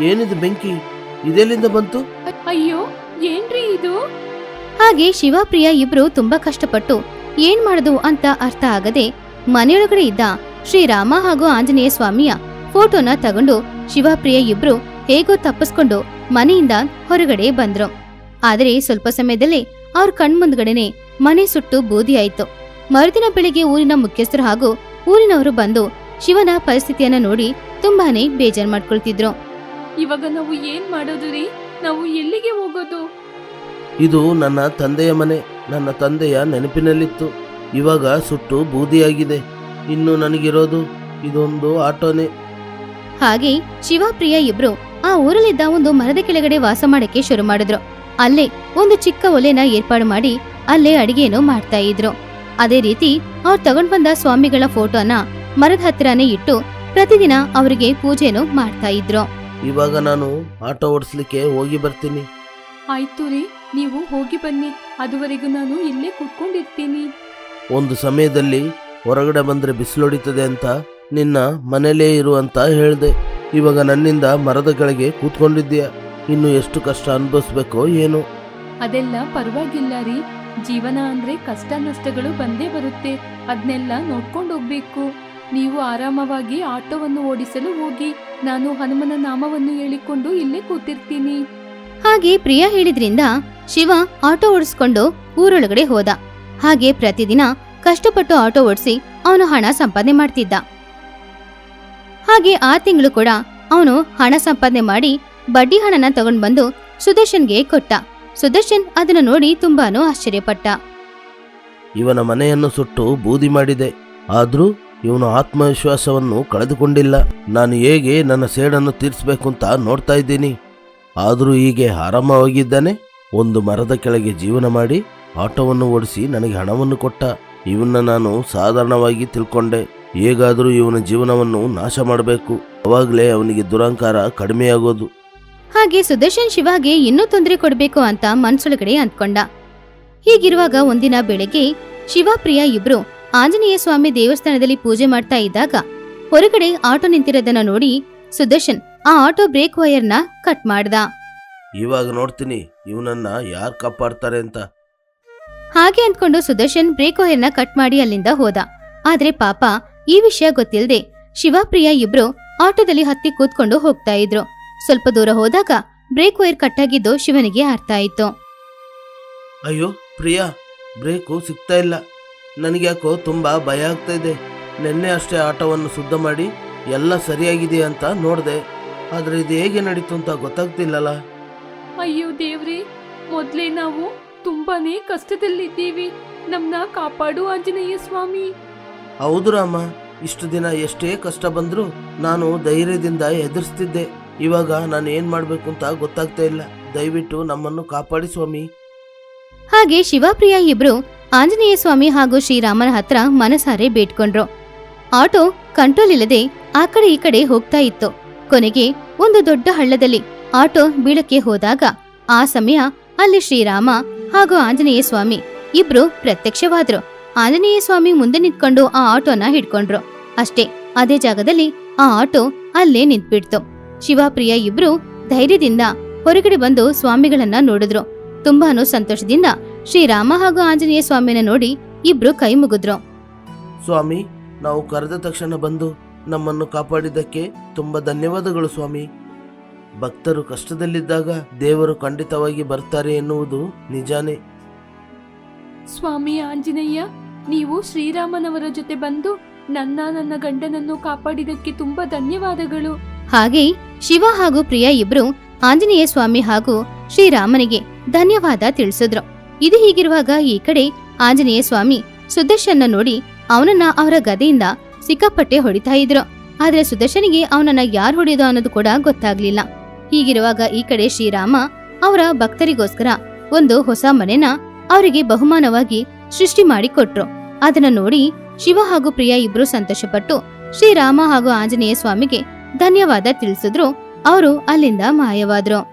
ಏನಿದು ಬೆಂಕಿ? ಇದೆಲ್ಲಿಂದ ಬಂತು? ಅಯ್ಯೋ ಏನ್ರಿ ಇದು? ಹಾಗೆ ಶಿವಪ್ರಿಯ ಇಬ್ರು ತುಂಬಾ ಕಷ್ಟಪಟ್ಟು ಏನ್ ಮಾಡುದು ಅಂತ ಅರ್ಥ ಆಗದೆ ಮನೆಯೊಳಗಡೆ ಇದ್ದ ಶ್ರೀರಾಮ ಹಾಗೂ ಆಂಜನೇಯ ಸ್ವಾಮಿಯ ಫೋಟೋನ ತಗೊಂಡು ಶಿವಪ್ರಿಯ ಇಬ್ರು ಹೇಗೋ ತಪ್ಪಿಸ್ಕೊಂಡು ಮನೆಯಿಂದ ಹೊರಗಡೆ ಬಂದ್ರು. ಆದರೆ ಸ್ವಲ್ಪ ಸಮಯದಲ್ಲಿ ಅವ್ರ ಕಣ್ಮುಂದ್ಗಡೆನೆ ಮನೆ ಸುಟ್ಟು ಬೂದಿ ಆಯ್ತು. ಮರುದಿನ ಬೆಳಿಗ್ಗೆ ಊರಿನ ಮುಖ್ಯಸ್ಥರು ಹಾಗೂ ಊರಿನವರು ಬಂದು ಶಿವನ ಪರಿಸ್ಥಿತಿಯನ್ನ ನೋಡಿ ತುಂಬಾನೇ ಬೇಜಾರ್ ಮಾಡ್ಕೊಳ್ತಿದ್ರು. ಇವಾಗ ನಾವು ಏನ್ ಮಾಡೋದು ರೀ? ನಾವು ಎಲ್ಲಿಗೆ ಹೋಗೋದು? ಇದು ನನ್ನ ತಂದೆಯ ಮನೆ ನನ್ನ ತಂದೆಯ ನೆನಪಿನಲ್ಲಿತ್ತು. ಇವಾಗ ಸುಟ್ಟು ಬೂದಿಯಾಗಿದೆ. ಇನ್ನು ನನಗಿರೋದು ಇದೊಂದು ಆಟೋನೇ. ಹಾಗೆ ಶಿವಪ್ರಿಯ ಇಬ್ರು ಆ ಊರಲ್ಲಿದ್ದ ಒಂದು ಮರದ ಕೆಳಗಡೆ ವಾಸ ಮಾಡಕ್ಕೆ ಶುರು ಮಾಡಿದ್ರು. ಅಲ್ಲೇ ಒಂದು ಚಿಕ್ಕ ಒಲೆನ ಏರ್ಪಾಡು ಮಾಡಿ ಅಲ್ಲೇ ಅಡಿಗೆಯನ್ನು ಮಾಡ್ತಾ ಇದ್ರು. ಅದೇ ರೀತಿ ಅವ್ರು ತಗೊಂಡ್ ಬಂದ ಸ್ವಾಮಿಗಳ ಫೋಟೋನ ಮರದ ಹತ್ತಿರನೇ ಇಟ್ಟು ಪ್ರತಿದಿನ ಅವರಿಗೆ ಪೂಜೆಯನ್ನು ಮಾಡ್ತಾ ಇದ್ರು. ಇವಾಗ ನಾನು ಆಟೋ ಓಡಿಸ್ಲಿಕ್ಕೆ ಹೋಗಿ ಬರ್ತೀನಿ. ಆಯ್ತು ರೀ ನೀವು ಹೋಗಿ ಬನ್ನಿ. ಅದುವರೆಗೂ ನಾನು ಇಲ್ಲೇ ಕುತ್ಕೊಂಡಿರ್ತೀನಿ. ಒಂದು ಸಮಯದಲ್ಲಿ ಹೊರಗಡೆ ಬಂದ್ರೆ ಬಿಸಿಲೊಡಿತದೆ ಅಂತ ನಿನ್ನ ಮನೆಯಲ್ಲೇ ಇರು ಅಂತ ಹೇಳಿದೆ. ಇವಾಗ ನನ್ನಿಂದ ಮರದ ಕೆಳಗೆ ಕೂತ್ಕೊಂಡಿದ್ದೀಯ. ಇನ್ನು ಎಷ್ಟು ಕಷ್ಟ ಅನುಭವಿಸ್ಬೇಕೋ ಏನು. ಅದೆಲ್ಲ ಪರವಾಗಿಲ್ಲ ರೀ. ಜೀವನ ಅಂದ್ರೆ ಕಷ್ಟ ನಷ್ಟಗಳು ಬಂದೇ ಬರುತ್ತೆ. ಅದನ್ನೆಲ್ಲ ನೋಡ್ಕೊಂಡು ಹೋಗ್ಬೇಕು ನೀವು ಆರಾಮವಾಗಿ ಆಟೋವನ್ನು ಓಡಿಸಲು ಹೋಗಿ ನಾನು ಹನುಮನ ನಾಮವನ್ನು ಹೇಳಿಕೊಂಡು ಇಲ್ಲೇ ಕೂತಿರ್ತೀನಿ. ಹಾಗೆ ಪ್ರಿಯಾ ಹೇಳಿದ್ರಿಂದ ಶಿವ ಆಟೋ ಓಡಿಸ್ಕೊಂಡು ಊರೊಳಗಡೆ ಹೋದ. ಹಾಗೆ ಪ್ರತಿದಿನ ಕಷ್ಟಪಟ್ಟು ಆಟೋ ಓಡಿಸಿ ಅವನು ಹಣ ಸಂಪಾದನೆ ಮಾಡ್ತಿದ್ದ. ಹಾಗೆ ಆ ತಿಂಗಳು ಕೂಡ ಅವನು ಹಣ ಸಂಪಾದನೆ ಮಾಡಿ ಬಡ್ಡಿ ಹಣನ ತಗೊಂಡ್ ಬಂದು ಸುದರ್ಶನ್ಗೆ ಕೊಟ್ಟ. ಸುದರ್ಶನ್ ಅದನ್ನ ನೋಡಿ ತುಂಬಾನು ಆಶ್ಚರ್ಯಪಟ್ಟ. ಇವನ ಮನೆಯನ್ನು ಸುಟ್ಟು ಬೂದಿ ಮಾಡಿದೆ. ಆದ್ರೂ ಇವನು ಆತ್ಮವಿಶ್ವಾಸವನ್ನು ಕಳೆದುಕೊಂಡಿಲ್ಲ. ನಾನು ಹೇಗೆ ನನ್ನ ಸೇಡನ್ನು ತೀರಿಸಬೇಕು ಅಂತ ನೋಡ್ತಾ ಇದ್ದೀನಿ. ಆದರೂ ಹೀಗೆ ಆರಾಮವಾಗಿದ್ದಾನೆ. ಒಂದು ಮರದ ಕೆಳಗೆ ಜೀವನ ಮಾಡಿ ಆಟೋವನ್ನು ಓಡಿಸಿ ನನಗೆ ಹಣವನ್ನು ಕೊಟ್ಟ. ಇವನ್ನ ನಾನು ಸಾಧಾರಣವಾಗಿ ತಿಳ್ಕೊಂಡೆ. ಹೇಗಾದರೂ ಇವನ ಜೀವನವನ್ನು ನಾಶ ಮಾಡಬೇಕು. ಅವಾಗಲೇ ಅವನಿಗೆ ದುರಂಕಾರ ಕಡಿಮೆಯಾಗೋದು. ಹಾಗೆ ಸುದರ್ಶನ್ ಶಿವಾಗೆ ಇನ್ನೂ ತೊಂದರೆ ಕೊಡಬೇಕು ಅಂತ ಮನ್ಸೊಳಗಡೆ ಅಂದ್ಕೊಂಡ. ಹೀಗಿರುವಾಗ ಒಂದಿನ ಬೆಳಗ್ಗೆ ಶಿವಪ್ರಿಯ ಇಬ್ರು ಆಂಜನೇಯ ಸ್ವಾಮಿ ದೇವಸ್ಥಾನದಲ್ಲಿ ಪೂಜೆ ಮಾಡ್ತಾ ಇದ್ದಾಗ ಹೊರಗಡೆ ಆಟೋ ನಿಂತಿರೋದನ್ನ ನೋಡಿ ಸುದರ್ಶನ್ ಆ ಆಟೋ ಬ್ರೇಕ್ ವೈರ್ನ ಕಟ್ ಮಾಡ್ದ. ಇವಾಗ ನೋಡ್ತೀನಿ ಇವನನ್ನ ಯಾರು ಕಾಪಾಡ್ತಾರೆ ಅಂತ. ಹಾಗೆ ಅಂದ್ಕೊಂಡು ಸುದರ್ಶನ್ ಬ್ರೇಕ್ ವೈರ್ನ ಕಟ್ ಮಾಡಿ ಅಲ್ಲಿಂದ ಹೋದ. ಆದ್ರೆ ಪಾಪ ಈ ವಿಷಯ ಗೊತ್ತಿಲ್ಲದೆ ಶಿವಪ್ರಿಯ ಇಬ್ರು ಆಟೋದಲ್ಲಿ ಹತ್ತಿ ಕೂತ್ಕೊಂಡು ಹೋಗ್ತಾ ಇದ್ರು. ಸ್ವಲ್ಪ ದೂರ ಹೋದಾಗ ಬ್ರೇಕ್ ವೈರ್ ಕಟ್ಟಾಗಿದ್ದು ಶಿವನಿಗೆ ಅರ್ಥ ಆಯ್ತು. ಅಯ್ಯೋ ಪ್ರಿಯಾ ಬ್ರೇಕು ಸಿಗ್ತಾ ಇಲ್ಲ. ನನಗ್ಯಾಕೋ ತುಂಬ ಭಯ ಆಗ್ತಾ ಇದೆ. ನಿನ್ನೆ ಅಷ್ಟೇ ಆಟೋವನ್ನು ಶುದ್ಧ ಮಾಡಿ ಎಲ್ಲ ಸರಿಯಾಗಿದೆ ಅಂತ ನೋಡಿದೆ. ಆದರೆ ಇದು ಹೇಗೆ ನಡೀತು ಅಂತ ಗೊತ್ತಾಗ್ತಿಲ್ಲಲ್ಲ ಅಯ್ಯೋ ದೇವ್ರಿ ಮೊದ್ಲೇ ನಾವು ತುಂಬಾನೇ ಕಷ್ಟದಲ್ಲಿದ್ದೀವಿ. ನಮ್ನ ಕಾಪಾಡು ಆಂಜನೇಯ ಸ್ವಾಮಿ. ಹೌದು ರಾಮ ಇಷ್ಟು ದಿನ ಎಷ್ಟೇ ಕಷ್ಟ ಬಂದ್ರು ನಾನು ಧೈರ್ಯದಿಂದ ಎದುರಿಸ್ತಿದ್ದೆ. ಇವಾಗ ನಾನು ಏನು ಮಾಡಬೇಕು ಅಂತ ಗೊತ್ತಾಗ್ತಾ ಇಲ್ಲ. ದಯವಿಟ್ಟು ನಮ್ಮನ್ನು ಕಾಪಾಡಿ ಸ್ವಾಮಿ. ಹಾಗೆ ಶಿವಪ್ರಿಯ ಇಬ್ರು ಆಂಜನೇಯ ಸ್ವಾಮಿ ಹಾಗೂ ಶ್ರೀರಾಮನ ಹತ್ರ ಮನಸಾರೆ ಬೇಡ್ಕೊಂಡ್ರು. ಆಟೋ ಕಂಟ್ರೋಲ್ ಇಲ್ಲದೆ ಆ ಕಡೆ ಈ ಕಡೆ ಹೋಗ್ತಾ ಇತ್ತು. ಕೊನೆಗೆ ಒಂದು ದೊಡ್ಡ ಹಳ್ಳದಲ್ಲಿ ಆಟೋ ಬೀಳಕ್ಕೆ ಹೋದಾಗ ಆ ಸಮಯ ಅಲ್ಲಿ ಶ್ರೀರಾಮ ಹಾಗೂ ಆಂಜನೇಯ ಸ್ವಾಮಿ. ಇಬ್ರು ಪ್ರತ್ಯಕ್ಷವಾದ್ರು. ಆಂಜನೇಯ ಸ್ವಾಮಿ ಮುಂದೆ ನಿಂತ್ಕೊಂಡು ಆ ಆಟೋನ ಹಿಡ್ಕೊಂಡ್ರು. ಅಷ್ಟೇ, ಅದೇ ಜಾಗದಲ್ಲಿ ಆ ಆಟೋ ಅಲ್ಲೇ ನಿಂತ್ಬಿಡ್ತು. ಶಿವಪ್ರಿಯ ಇಬ್ರು ಧೈರ್ಯದಿಂದ ಹೊರಗಡೆ ಬಂದು ಸ್ವಾಮಿಗಳನ್ನ ನೋಡಿದ್ರು. ತುಂಬಾನು ಸಂತೋಷದಿಂದ ಶ್ರೀರಾಮ ಹಾಗೂ ಆಂಜನೇಯ ಸ್ವಾಮಿನ ನೋಡಿ ಇಬ್ರು ಕೈ ಮುಗಿದ್ರು. ಸ್ವಾಮಿ, ನಾವು ಕರೆದ ತಕ್ಷಣ ಬಂದು ನಮ್ಮನ್ನು ಕಾಪಾಡಿದ್ದಕ್ಕೆ ತುಂಬಾ ಧನ್ಯವಾದಗಳು ಸ್ವಾಮಿ. ಭಕ್ತರು ಕಷ್ಟದಲ್ಲಿದ್ದಾಗ ದೇವರು ಖಂಡಿತವಾಗಿ ಬರ್ತಾರೆ ಎನ್ನುವುದು ನಿಜಾನೇ. ಸ್ವಾಮಿ ಆಂಜನೇಯ ನೀವು ಶ್ರೀರಾಮನವರ ಜೊತೆ ಬಂದು ನನ್ನ ನನ್ನ ಗಂಡನನ್ನು ಕಾಪಾಡಿದಕ್ಕೆ ತುಂಬಾ ಧನ್ಯವಾದಗಳು. ಹಾಗೆ ಶಿವ ಹಾಗೂ ಪ್ರಿಯಾ ಇಬ್ರು ಆಂಜನೇಯ ಸ್ವಾಮಿ ಹಾಗೂ ಶ್ರೀರಾಮನಿಗೆ ಧನ್ಯವಾದ ತಿಳಿಸಿದ್ರು. ಇದು ಹೀಗಿರುವಾಗ ಈ ಕಡೆ ಆಂಜನೇಯ ಸ್ವಾಮಿ ಸುದರ್ಶನ ನೋಡಿ ಅವನನ್ನ ಅವರ ಗದೆಯಿಂದ ಸಿಕ್ಕಾಪಟ್ಟೆ ಹೊಡಿತಾ ಇದ್ರು. ಆದ್ರೆ ಸುದರ್ಶನಿಗೆ ಅವನನ್ನ ಯಾರು ಹೊಡೆಯೋದು ಅನ್ನೋದು ಕೂಡ ಗೊತ್ತಾಗ್ಲಿಲ್ಲ. ಹೀಗಿರುವಾಗ ಈ ಕಡೆ ಶ್ರೀರಾಮ ಅವರ ಭಕ್ತರಿಗೋಸ್ಕರ ಒಂದು ಹೊಸ ಮನೆನ ಅವರಿಗೆ ಬಹುಮಾನವಾಗಿ ಸೃಷ್ಟಿ ಮಾಡಿ ಕೊಟ್ರು ಅದನ್ನ ನೋಡಿ ಶಿವ ಹಾಗೂ ಪ್ರಿಯಾ ಇಬ್ರು ಸಂತೋಷಪಟ್ಟು ಶ್ರೀರಾಮ ಹಾಗೂ ಆಂಜನೇಯ ಸ್ವಾಮಿಗೆ ಧನ್ಯವಾದ ತಿಳಿಸಿದ್ರು. ಅವರು ಅಲ್ಲಿಂದ ಮಾಯವಾದ್ರು.